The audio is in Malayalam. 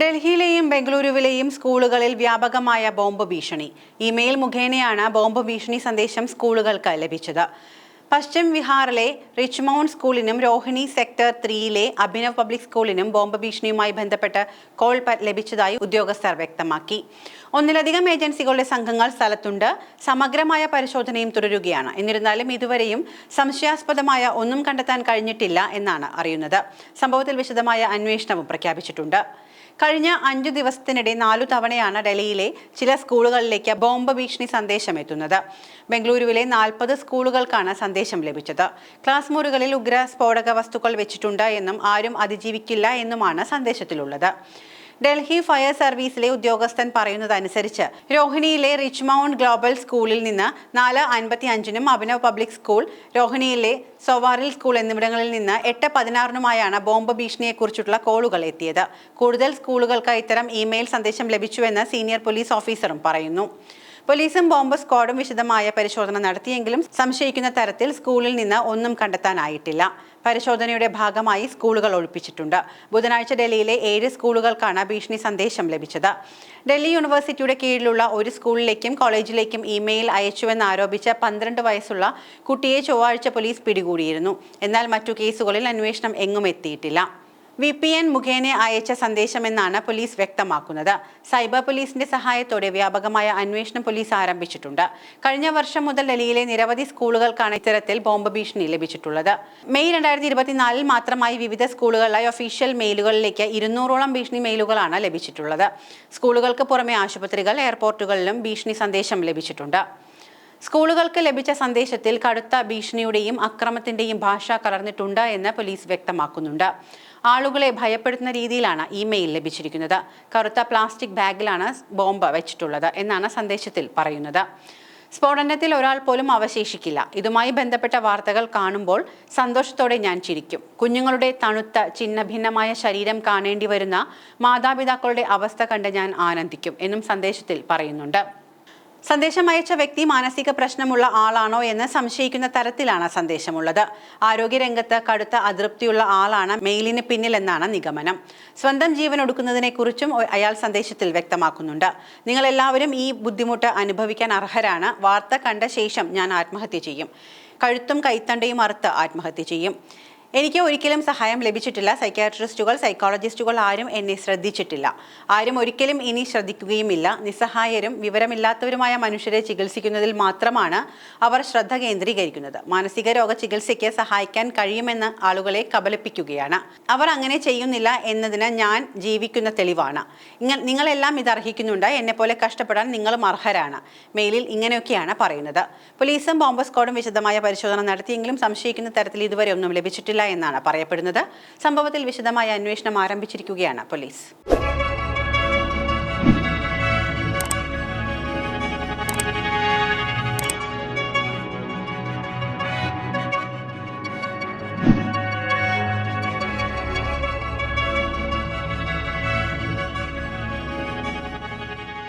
ഡൽഹിയിലെയും ബംഗളൂരുവിലെയും സ്കൂളുകളിൽ വ്യാപകമായ ബോംബ് ഭീഷണി. ഇമെയിൽ മുഖേനയാണ് ബോംബ് ഭീഷണി സന്ദേശം സ്കൂളുകൾക്ക് ലഭിച്ചത്. പശ്ചിം വിഹാറിലെ Richmond സ്കൂളിനും Rohini sector three Abhinav public സ്കൂളിനും bomb ഭീഷണിയുമായി ബന്ധപ്പെട്ട് കോൾ ലഭിച്ചതായി ഉദ്യോഗസ്ഥർ വ്യക്തമാക്കി. ഒന്നിലധികം ഏജൻസികളുടെ സംഘങ്ങൾ സ്ഥലത്തുണ്ട്. സമഗ്രമായ പരിശോധനയും തുടരുകയാണ്. എന്നിരുന്നാലും ഇതുവരെയും സംശയാസ്പദമായ ഒന്നും കണ്ടെത്താൻ കഴിഞ്ഞിട്ടില്ല എന്നാണ് അറിയുന്നത്. സംഭവത്തിൽ വിശദമായ അന്വേഷണവും പ്രഖ്യാപിച്ചിട്ടുണ്ട്. കഴിഞ്ഞ അഞ്ചു ദിവസത്തിനിടെ നാലു തവണയാണ് ഡൽഹിയിലെ ചില സ്കൂളുകളിലേക്ക് ബോംബ് ഭീഷണി സന്ദേശം എത്തുന്നത് ബംഗളൂരുവിലെ നാൽപ്പത് സ്കൂളുകൾക്കാണ് സന്ദേശം ലഭിച്ചത്. ക്ലാസ് മുറികളിൽ ഉഗ്ര സ്ഫോടക വസ്തുക്കൾ വെച്ചിട്ടുണ്ട് എന്നും ആരും അതിജീവിക്കില്ല എന്നുമാണ് സന്ദേശത്തിലുള്ളത്. ഡൽഹി ഫയർ സർവീസിലെ ഉദ്യോഗസ്ഥൻ പറയുന്നതനുസരിച്ച് രോഹിണിയിലെ റിച്ച്മൗണ്ട് ഗ്ലോബൽ സ്കൂളിൽ നിന്ന് നാല് അൻപത്തി അഞ്ചിനും അഭിനവ് പബ്ലിക് സ്കൂൾ രോഹിണിയിലെ സൊവാറിൽ സ്കൂൾ എന്നിവിടങ്ങളിൽ നിന്ന് എട്ട് പതിനാറിനുമായാണ് ബോംബ് ഭീഷണിയെക്കുറിച്ചുള്ള കോളുകൾ എത്തിയത്. കൂടുതൽ സ്കൂളുകൾക്ക് ഇത്തരം ഇമെയിൽ സന്ദേശം ലഭിച്ചുവെന്ന് സീനിയർ പോലീസ് ഓഫീസറും പറയുന്നു. പോലീസും ബോംബ് സ്ക്വാഡും വിശദമായ പരിശോധന നടത്തിയെങ്കിലും സംശയിക്കുന്ന തരത്തിൽ സ്കൂളിൽ നിന്ന് ഒന്നും കണ്ടെത്താനായിട്ടില്ല. പരിശോധനയുടെ ഭാഗമായി സ്കൂളുകൾ ഒഴിപ്പിച്ചിട്ടുണ്ട്. ബുധനാഴ്ച ഡൽഹിയിലെ ഏഴ് സ്കൂളുകൾക്കാണ് ഭീഷണി സന്ദേശം ലഭിച്ചത്. ഡൽഹി യൂണിവേഴ്സിറ്റിയുടെ കീഴിലുള്ള ഒരു സ്കൂളിലേക്കും കോളേജിലേക്കും ഇമെയിൽ അയച്ചുവെന്ന് ആരോപിച്ച പന്ത്രണ്ട് വയസ്സുള്ള കുട്ടിയെ ചൊവ്വാഴ്ച പോലീസ് പിടികൂടിയിരുന്നു. എന്നാൽ മറ്റു കേസുകളിൽ അന്വേഷണം എങ്ങും എത്തിയിട്ടില്ല. വി പി എൻ മുഖേന അയച്ച സന്ദേശമെന്നാണ് പോലീസ് വ്യക്തമാക്കുന്നത്. സൈബർ പോലീസിന്റെ സഹായത്തോടെ വ്യാപകമായ അന്വേഷണം പോലീസ് ആരംഭിച്ചിട്ടുണ്ട്. കഴിഞ്ഞ വർഷം മുതൽ ഡൽഹിയിലെ നിരവധി സ്കൂളുകൾക്കാണ് ഇത്തരത്തിൽ ബോംബ് ഭീഷണി ലഭിച്ചിട്ടുള്ളത്. മെയ് രണ്ടായിരത്തി ഇരുപത്തിനാലിൽ മാത്രമായി വിവിധ സ്കൂളുകളിലായി ഒഫീഷ്യൽ മെയിലുകളിലേക്ക് ഇരുന്നൂറോളം ഭീഷണി മെയിലുകളാണ് ലഭിച്ചിട്ടുള്ളത്. സ്കൂളുകൾക്ക് പുറമെ ആശുപത്രികൾ എയർപോർട്ടുകളിലും ഭീഷണി സന്ദേശം ലഭിച്ചിട്ടുണ്ട്. സ്കൂളുകൾക്ക് ലഭിച്ച സന്ദേശത്തിൽ കടുത്ത ഭീഷണിയുടെയും അക്രമത്തിന്റെയും ഭാഷ കലർന്നിട്ടുണ്ട് എന്ന് പോലീസ് വ്യക്തമാക്കുന്നുണ്ട്. ആളുകളെ ഭയപ്പെടുത്തുന്ന രീതിയിലാണ് ഇമെയിൽ ലഭിച്ചിരിക്കുന്നത്. കറുത്ത പ്ലാസ്റ്റിക് ബാഗിലാണ് ബോംബ് വെച്ചിട്ടുള്ളത് എന്നാണ് സന്ദേശത്തിൽ പറയുന്നത്. സ്ഫോടനത്തിൽ ഒരാൾ പോലും അവശേഷിക്കില്ല. ഇതുമായി ബന്ധപ്പെട്ട വാർത്തകൾ കാണുമ്പോൾ സന്തോഷത്തോടെ ഞാൻ ചിരിക്കും. കുഞ്ഞുങ്ങളുടെ തണുത്ത ചിന്ന ഭിന്നമായ ശരീരം കാണേണ്ടി വരുന്ന മാതാപിതാക്കളുടെ അവസ്ഥ കണ്ട് ഞാൻ ആനന്ദിക്കും എന്നും സന്ദേശത്തിൽ പറയുന്നുണ്ട്. സന്ദേശം അയച്ച വ്യക്തി മാനസിക പ്രശ്നമുള്ള ആളാണോ എന്ന് സംശയിക്കുന്ന തരത്തിലാണ് സന്ദേശമുള്ളത്. ആരോഗ്യരംഗത്ത് കടുത്ത അതൃപ്തിയുള്ള ആളാണ് മെയിലിന് പിന്നിലെന്നാണ് നിഗമനം. സ്വന്തം ജീവൻ ഒടുക്കുന്നതിനെ കുറിച്ചും അയാൾ സന്ദേശത്തിൽ വ്യക്തമാക്കുന്നുണ്ട്. നിങ്ങൾ എല്ലാവരും ഈ ബുദ്ധിമുട്ട് അനുഭവിക്കാൻ അർഹരാണ്. വാർത്ത കണ്ട ശേഷം ഞാൻ ആത്മഹത്യ ചെയ്യും. കഴുത്തും കൈത്തണ്ടയും അറുത്ത് ആത്മഹത്യ ചെയ്യും. എനിക്ക് ഒരിക്കലും സഹായം ലഭിച്ചിട്ടില്ല. സൈക്യാട്രിസ്റ്റുകൾ സൈക്കോളജിസ്റ്റുകൾ ആരും എന്നെ ശ്രദ്ധിച്ചിട്ടില്ല. ആരും ഒരിക്കലും ഇനി ശ്രദ്ധിക്കുകയുമില്ല. നിസ്സഹായരും വിവരമില്ലാത്തവരുമായ മനുഷ്യരെ ചികിത്സിക്കുന്നതിൽ മാത്രമാണ് അവർ ശ്രദ്ധ കേന്ദ്രീകരിക്കുന്നത്. മാനസിക രോഗ ചികിത്സയ്ക്ക് സഹായിക്കാൻ കഴിയുമെന്ന് ആളുകളെ കബലിപ്പിക്കുകയാണ് അവർ അങ്ങനെ ചെയ്യുന്നില്ല എന്നതിന് ഞാൻ ജീവിക്കുന്ന തെളിവാണ്. നിങ്ങളെല്ലാം ഇത് അർഹിക്കുന്നുണ്ട്. എന്നെ പോലെ കഷ്ടപ്പെടാൻ നിങ്ങളും അർഹരാണ്. മെയിലിൽ ഇങ്ങനെയൊക്കെയാണ് പറയുന്നത്. പോലീസും ബോംബ് വിശദമായ പരിശോധന നടത്തിയെങ്കിലും സംശയിക്കുന്ന തരത്തിൽ ഇതുവരെ ഒന്നും ലഭിച്ചിട്ടില്ല എന്നാണ് പറയപ്പെടുന്നത്. സംഭവത്തിൽ വിശദമായ അന്വേഷണം ആരംഭിച്ചിരിക്കുകയാണ് പോലീസ്.